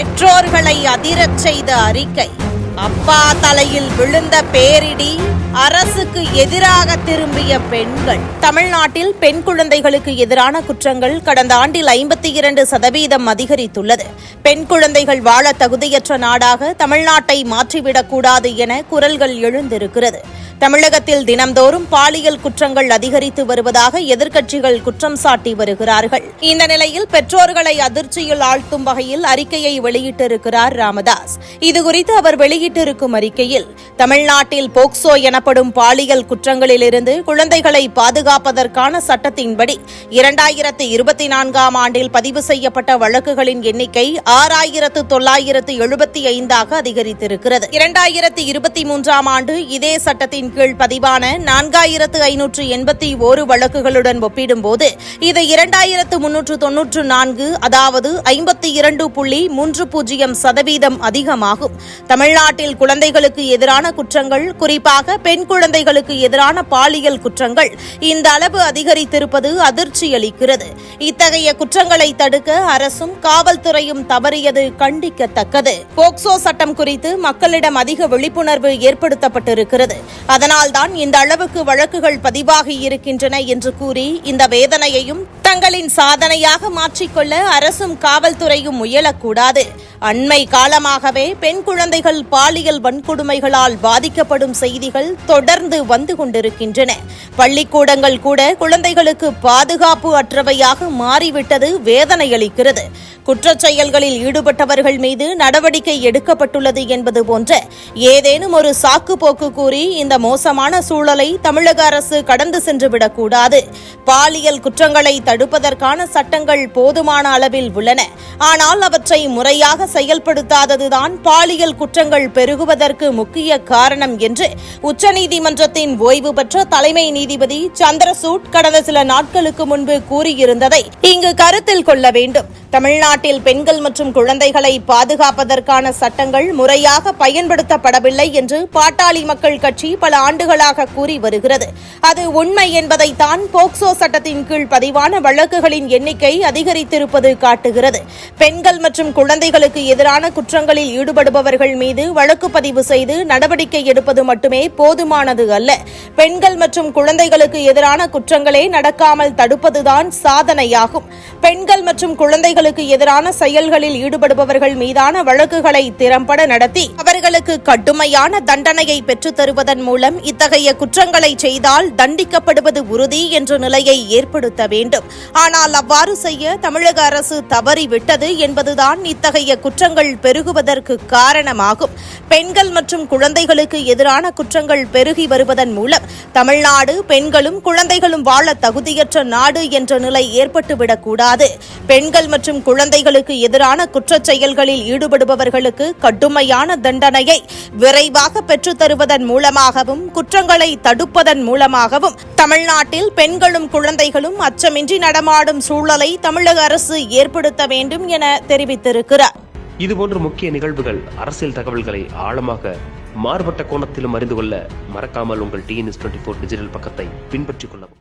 பெற்றோர்களை அதிரச் செய்த அறிக்கை. அப்பா தலையில் விழுந்த பேரிடி அரசுக்கு எதிராக திரும்பிய பெண்கள். தமிழ்நாட்டில் பெண் குழந்தைகளுக்கு எதிரான குற்றங்கள் கடந்த ஆண்டில் ஐம்பத்தி இரண்டு சதவீதம் அதிகரித்துள்ளது. பெண் குழந்தைகள் வாழ தகுதியற்ற நாடாக தமிழ்நாட்டை மாற்றிவிடக்கூடாது என குரல்கள் எழுந்திருக்கிறது. தமிழகத்தில் தினம்தோறும் பாலியல் குற்றங்கள் அதிகரித்து வருவதாக எதிர்க்கட்சிகள் குற்றம் சாட்டி வருகிறார்கள். இந்த நிலையில் பெற்றோர்களை அதிர்ச்சியில் ஆழ்த்தும் வகையில் அறிக்கையை வெளியிட்டிருக்கிறார் ராமதாஸ். இதுகுறித்து அவர் வெளியிட்டிருக்கும் அறிக்கையில் தமிழ்நாட்டில் போக்சோ எனப்படும் பாலியல் குற்றங்களிலிருந்து குழந்தைகளை பாதுகாப்பதற்கான சட்டத்தின்படி இரண்டாயிரத்து இருபத்தி நான்காம் ஆண்டில் பதிவு செய்யப்பட்ட வழக்குகளின் எண்ணிக்கை ஆறாயிரத்து தொள்ளாயிரத்து எழுபத்தி ஐந்தாக அதிகரித்திருக்கிறது. இரண்டாயிரத்து இருபத்தி மூன்றாம் ஆண்டு இதே சட்டத்தின் கீழ் பதிவான நான்காயிரத்து ஐநூற்று எண்பத்தி ஓரு வழக்குகளுடன் ஒப்பிடும்போது இது இரண்டாயிரத்து முன்னூற்று தொன்னூற்று நான்கு அதாவது ஐம்பத்தி இரண்டு புள்ளி மூன்று பூஜ்ஜியம் சதவீதம் அதிகமாகும். தமிழ்நாட்டில் குழந்தைகளுக்கு எதிரான குற்றங்கள் குறிப்பாக பெண் குழந்தைகளுக்கு எதிரான பாலியல் குற்றங்கள் இந்த அளவு அதிகரித்திருப்பது அதிர்ச்சியளிக்கிறது. இத்தகைய குற்றங்களை தடுக்க அரசும் காவல்துறையும் தவறியது கண்டிக்கத்தக்கது. போக்சோ சட்டம் குறித்து மக்களிடம் அதிக விழிப்புணர்வு ஏற்படுத்தப்பட்டிருக்கிறது. அதனால்தான் இந்த அளவுக்கு வழக்குகள் பதிவாகி இருக்கின்றன என்று கூறி இந்த வேதனையையும் தங்களின் சாதனையாக மாற்றிக்கொள்ள அரசும் காவல்துறையும் முயலக்கூடாது. அண்மை காலமாகவே பெண் குழந்தைகள் பாலியல் வன்கொடுமைகளால் பாதிக்கப்படும் செய்திகள் தொடர்ந்து வந்து கொண்டிருக்கின்றன. பள்ளிக்கூடங்கள் கூட குழந்தைகளுக்கு பாதுகாப்பு அற்றவையாக மாறிவிட்டது வேதனையளிக்கிறது. குற்றச் செயல்களில் ஈடுபட்டவர்கள் மீது நடவடிக்கை எடுக்கப்பட்டுள்ளது என்பது போன்ற ஏதேனும் ஒரு சாக்கு போக்கு கூறி இந்த மோசமான சூழலை தமிழக அரசு கடந்து சென்றுவிடக்கூடாது. பாலியல் குற்றங்களை தடுப்பதற்கான சட்டங்கள் போதுமான அளவில் உள்ளன. ஆனால் அவற்றை முறையாக செயல்படுத்தாததுதான் பாலியல் குற்றங்கள் பெருகுவதற்கு முக்கிய காரணம் என்று உச்சநீதிமன்றத்தின் ஓய்வு பெற்ற தலைமை நீதிபதி சந்திரசூட் கடந்த சில நாட்களுக்கு முன்பு கூறியிருந்ததை இங்கு கருத்தில் கொள்ள வேண்டும். தமிழ்நாட்டில் பெண்கள் மற்றும் குழந்தைகளை பாதுகாப்பதற்கான சட்டங்கள் முறையாக பயன்படுத்தப்படவில்லை என்று பாட்டாளி மக்கள் கட்சி பல ஆண்டுகளாக கூறி வருகிறது. அது உண்மை என்பதைத்தான் போக்சோ சட்டத்தின் கீழ் பதிவான வழக்குகளின் எண்ணிக்கை அதிகரித்திருப்பது காட்டுகிறது. பெண்கள் மற்றும் குழந்தைகளுக்கு எதிரான குற்றங்களில் ஈடுபடுபவர்கள் மீது வழக்கு பதிவு செய்து நடவடிக்கை எடுப்பது மட்டுமே போதுமானது அல்ல. பெண்கள் மற்றும் குழந்தைகளுக்கு எதிரான குற்றங்களே நடக்காமல் தடுப்பதுதான் சாதனையாகும். பெண்கள் மற்றும் குழந்தைகளுக்கு எதிரான செயல்களில் ஈடுபடுபவர்கள் மீதான வழக்குகளை திறம்பட நடத்தி அவர்களுக்கு கடுமையான தண்டனையை பெற்றுத் தருவதன் மூலம் இத்தகைய குற்றங்களை செய்தால் தண்டிக்கப்படுவது உறுதி என்ற நிலையை ஏற்படுத்த வேண்டும். ஆனால் அவ்வாறு செய்ய தமிழக அரசு தவறிவிட்டது என்பதுதான் இத்தகைய குற்றங்கள் பெருகுவதற்கு காரணமாகும். பெண்கள் மற்றும் குழந்தைகளுக்கு எதிரான குற்றங்கள் பெருகி வருவதன் மூலம் தமிழ்நாடு பெண்களும் குழந்தைகளும் வாழ தகுதியற்ற நாடு என்ற நிலை ஏற்பட்டுவிடக்கூடாது பெண்கள் மற்றும் குழந்தை குழந்தைகளுக்கு எதிரான குற்றச் செயல்களில் ஈடுபடுபவர்களுக்கு கடுமையான தண்டனையை விரைவாக பெற்றுத் தருவதன் மூலமாகவும் குற்றங்களை தடுப்பதன் மூலமாகவும் தமிழ்நாட்டில் பெண்களும் குழந்தைகளும் அச்சமின்றி நடமாடும் சூழலை தமிழக அரசு ஏற்படுத்த வேண்டும் என தெரிவித்திருக்கிறார். இதுபோன்ற முக்கிய நிகழ்வுகள் அரசியல் தகவல்களை ஆழமாக மாறுபட்ட கோணத்திலும் அறிந்து கொள்ள மறக்காமல் உங்கள் டிஎன்எஸ் டுவெண்ட்டி ஃபோர் டிஜிட்டல் பக்கத்தை பின்பற்றிக் கொள்ளவும்.